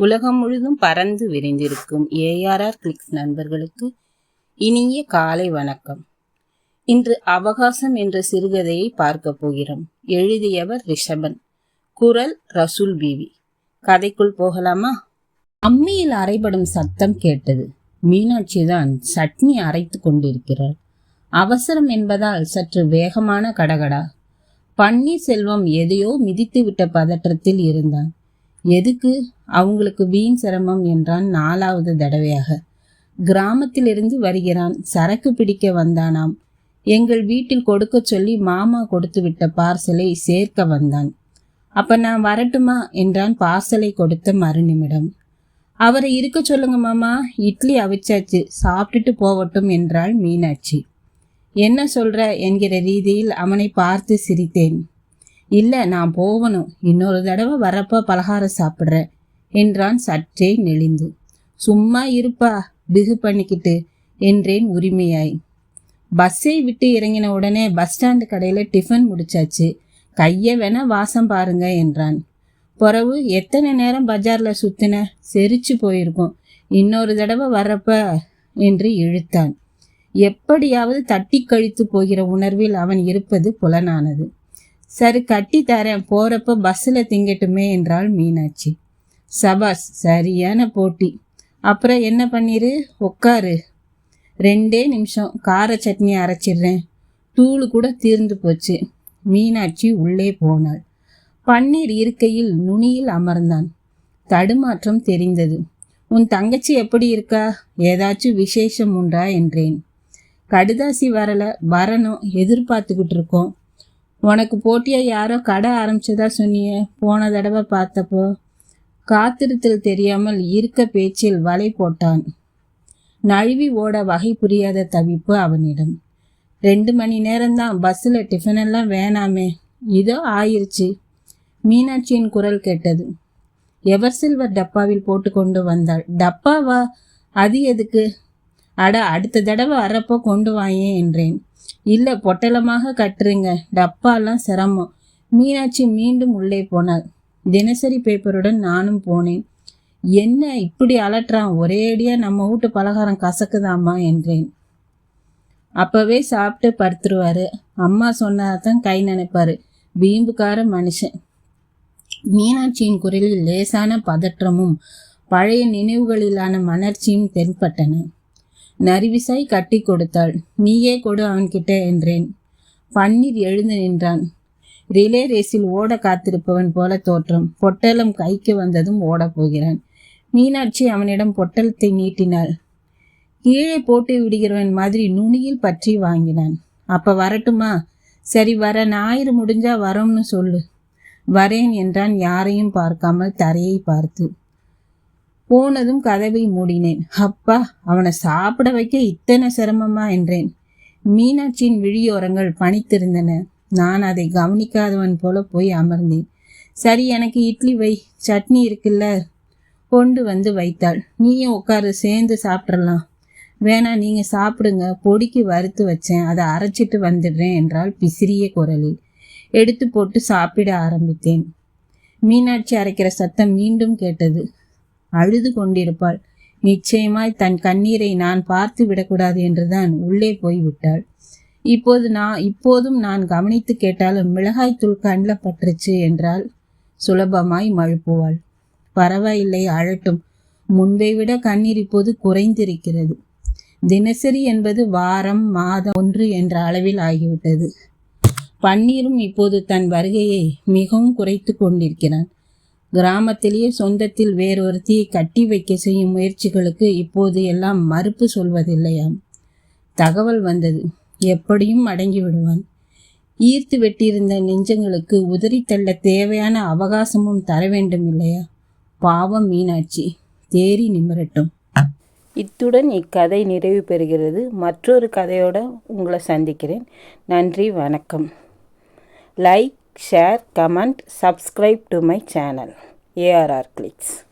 உலகம் முழுதும் பறந்து விரிந்திருக்கும் ஏஆர்ஆர் கிளிக்ஸ் நண்பர்களுக்கு இனிய காலை வணக்கம். இன்று அவகாசம் என்ற சிறுகதையை பார்க்க போகிறோம். எழுதியவர் ரிஷபன். குரல் ரசூல் பிவி. கதைக்குள் போகலாமா? அம்மியில் அரைபடும் சத்தம் கேட்டது. மீனாட்சி தான் சட்னி அரைத்து கொண்டிருக்கிறாள். அவசரம் என்பதால் சற்று வேகமான கடகடா. பன்னீர்செல்வம் எதையோ மிதித்துவிட்ட பதற்றத்தில் இருந்தான். எதுக்கு? அவங்களுக்கு வீண் சிரமம் என்றான் நாலாவது தடவையாக. கிராமத்திலிருந்து வருகிறான் சரக்கு பிடிக்க வந்தானாம். எங்கள் வீட்டில் கொடுக்க சொல்லி மாமா கொடுத்து விட்ட பார்சலை சேர்க்க வந்தான். அப்ப நான் வரட்டுமா என்றான் பார்சலை கொடுத்த மறுநிமிடம். அவரை இருக்க சொல்லுங்க மாமா இட்லி அவிச்சாச்சு சாப்பிட்டுட்டு போகட்டும் என்றாள் மீனாட்சி. என்ன சொல்ற என்கிற ரீதியில் அவனை பார்த்து சிரித்தேன். இல்லை நான் போகணும். இன்னொரு தடவை வரப்போ பலகாரம் சாப்பிட்றேன். என்றான் சற்றே நெளிந்து. சும்மா இருப்பா பிகு பண்ணிக்கிட்டு என்றேன் உரிமையாய். பஸ்ஸை விட்டு இறங்கின உடனே பஸ் ஸ்டாண்டு கடையில் டிஃபன் முடிச்சாச்சு. கையை வேணா வாசம் பாருங்க என்றான். பிறவு எத்தனை நேரம் பஜாரில் சுற்றின செரிச்சு போயிருக்கோம். இன்னொரு தடவை வர்றப்ப என்று இழுத்தான். எப்படியாவது தட்டி கழித்து போகிற உணர்வில் அவன் இருப்பது புலனானது. சரி கட்டி தரேன். போகிறப்ப பஸ்ஸில் திங்கட்டுமே என்றாள் மீனாட்சி. சபாஸ் சரியான போட்டி. அப்புறம் என்ன பண்ணிரு? உட்காரு ரெண்டே நிமிஷம் கார சட்னி அரைச்சிடுறேன். தூள் கூட தீர்ந்து போச்சு. மீனாட்சி உள்ளே போனாள். பன்னீர் இருக்கையில் நுனியில் அமர்ந்தான். தடுமாற்றம் தெரிந்தது. உன் தங்கச்சி எப்படி இருக்கா? ஏதாச்சும் விசேஷம் உண்டா? என்றேன். கடுதாசி வரல. வரணும். எதிர்பார்த்துக்கிட்டு இருக்கோம். உனக்கு போட்டியாக யாரோ கடை ஆரம்பிச்சதா சொன்னிய? போன தடவை பார்த்தப்போ. காத்திருத்தல் தெரியாமல் இருக்க பேச்சில் வலை போட்டான். நழுவி ஓட வகை புரியாத தவிப்பு அவனிடம். ரெண்டு மணி நேரம்தான் பஸ்ஸில் டிஃபனெல்லாம் வேணாமே. இதோ ஆயிடுச்சு மீனாட்சியின் குரல் கேட்டது. எவர் சில்வர் டப்பாவில் போட்டு கொண்டு வந்தாள். டப்பாவா? அது எதுக்கு? அட அடுத்த தடவை வரப்போ கொண்டு வாயே என்றேன். இல்லை பொட்டலமாக கட்டுருங்க டப்பாலாம் சிரமம். மீனாட்சி மீண்டும் உள்ளே போனாள். தினசரி பேப்பருடன் நானும் போனேன். என்ன இப்படி அலட்டுறான்? ஒரேடியாக நம்ம வீட்டு பலகாரம் கசக்குதாம்மா என்றேன். அப்போவே சாப்பிட்டு படுத்துருவாரு. அம்மா சொன்னாதான் கை நினைப்பாரு. வீம்புக்கார மனுஷன். மீனாட்சியின் குரலில் லேசான பதற்றமும் பழைய நினைவுகளிலான மலர்ச்சியும் தென்பட்டன. நரிவிசாய் கட்டி கொடுத்தாள். நீயே கொடு அவன்கிட்ட என்றேன். பன்னீர் எழுந்து நின்றான். ரிலே ரேஸில் ஓட காத்திருப்பவன் போல தோற்றம். பொட்டலம் கைக்கு வந்ததும் ஓடப்போகிறான் மீனாட்சி அவனிடம் பொட்டலத்தை நீட்டினாள். கீழே போட்டு விடுகிறவன் மாதிரி நுனியில் பற்றி வாங்கினான். அப்ப வரட்டுமா? சரி வர. ஞாயிறு முடிஞ்சா வரோம்னு சொல்லு. வரேன் என்றான் யாரையும் பார்க்காமல் தரையை பார்த்து. போனதும் கதவை மூடினேன். அப்பா அவனை சாப்பிட வைக்க இத்தனை சிரமமா? என்றேன். மீனாட்சியின் விழியோரங்கள் பணித்திருந்தன நான் அதை கவனிக்காதவன் போல போய் அமர்ந்தேன். சரி எனக்கு இட்லி வை. சட்னி இருக்குல்ல. கொண்டு வந்து வைத்தாள். நீயும் உட்காரு சேர்ந்து சாப்பிட்றலாம் வேணா நீங்க சாப்பிடுங்க. பொடிக்கு வறுத்து வச்சேன். அதை அரைச்சிட்டு வந்துடுறேன் என்றால் பிசிறிய குரலில். எடுத்து போட்டு சாப்பிட ஆரம்பித்தேன். மீனாட்சி அரைக்கிற சத்தம் மீண்டும் கேட்டது. அழுது கொண்டிருப்பாள். நிச்சயமாய் தன் கண்ணீரை நான் பார்த்து விடக்கூடாது என்றுதான் உள்ளே போய் விட்டாள் இப்போது நான் இப்போதும் நான் கவனித்து கேட்டாலும் மிளகாய் தூள் கண்ணில் பற்றுச்சு என்றால் சுலபமாய் மழுப்புவாள். பரவாயில்லை அழட்டும். முன்பை விட கண்ணீர் இப்போது குறைந்திருக்கிறது. தினசரி என்பது வாரம் மாதம் ஒன்று என்ற அளவில் ஆகிவிட்டது. பன்னீரும் இப்போது தன் வருகையை மிகவும் குறைத்து கொண்டிருக்கிறான். கிராமத்திலேயே சொந்தத்தில் வேறொருத்தியை கட்டி வைக்க செய்யும் முயற்சிகளுக்கு இப்போது எல்லாம் மறுப்பு சொல்வதில்லையாம். தகவல் வந்தது. எப்படியும் அடங்கி விடுவான் ஈர்த்து வெட்டியிருந்த நெஞ்சங்களுக்கு உதறி தள்ள தேவையான அவகாசமும் தர வேண்டும் இல்லையா பாவம் மீனாட்சி தேரி நிமிரட்டும். இத்துடன் இக்கதை நிறைவு பெறுகிறது. மற்றொரு கதையோடு உங்களை சந்திக்கிறேன். நன்றி வணக்கம். Like share comment subscribe to my channel ARR clicks